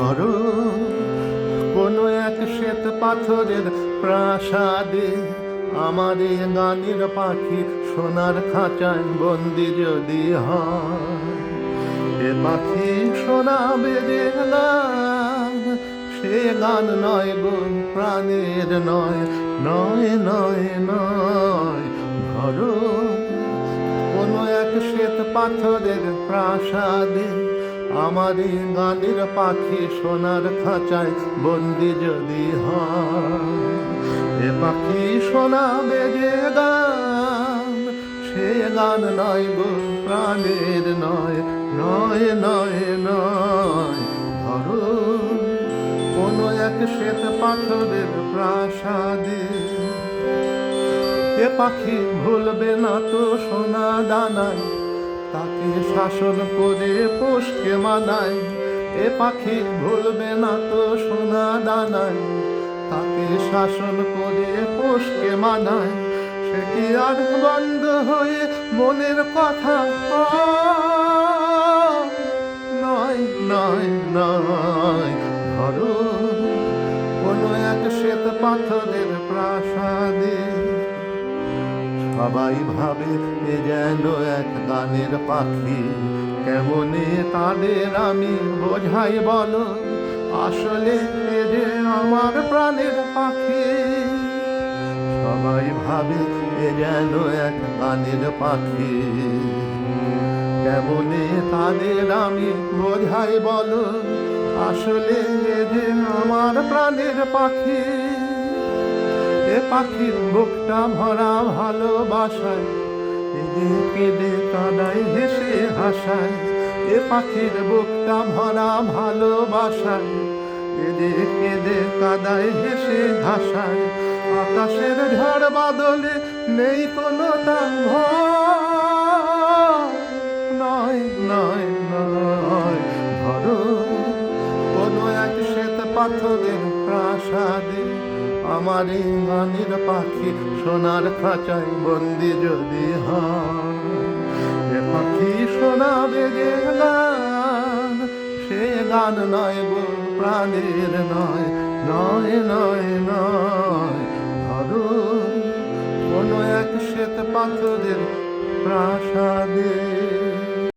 ধরো। কোনো এক শ্বেত পাথরের প্রাসাদে আমার গানের পাখি সোনার খাঁচায় বন্দি যদি হয়। এ পাখি যে গান সে গান নয় গো প্রাণের নয় নয় নয় নয়। ধরো, কোনো এক শ্বেত পাথরের প্রাসাদে আমার গানের পাখি সোনার খাঁচায় বন্দি যদি হয়, এ পাখি শোনাবে যে গান। সে গান নয় গো, প্রাণের নয় নয় নয় নয়। ধরো কোনো এক শ্বেত পাথরের প্রাসাদে, এ পাখি ভুলবে না তো সোনা দানায়। তাকে শাসন করে পোষকে মানায়। এ পাখি ভুলবে না তো সোনা দানায়। তাকে শাসন করে পোষকে মানায়। সে কি আর বন্ধ হয়ে মনের কথা? নয় নয় নয়, ধরো। কোনো এক শ্বেত পাথরের প্রাসাদে সবাই ভাবে এ যেন এক গানের পাখি। কেমনে তাদের আমি বোঝাই বলো? আসলে এ যে আমার প্রাণের পাখি। সবাই ভাবে এ যেন এক গানের পাখি। কেমনে তাদের আমি বোঝাই বলো? আসলে এ যে আমার প্রাণের পাখি। পাখির বুকটা ভরা ভালোবাসায়। এ কেঁদে কাদায় হেসে হাসায়। এ পাখির বুকটা ভরা ভালোবাসায়। এ কেঁদে কাদায় হেসে হাসায়। আকাশের ঝড় বাদলে নেই কোনো তার। নয় নয় নয়, ধরো। কোনো এক শ্বেত পাথরের প্রাসাদে আমার এই গানের পাখি সোনার খাঁচায় বন্দি যদি হয় পাখি শোনাবে যে গান। সে গান নয় গো, প্রাণের নয় নয় নয় নয়। ধরো, কোনো এক শ্বেত পাথরের প্রাসাদে।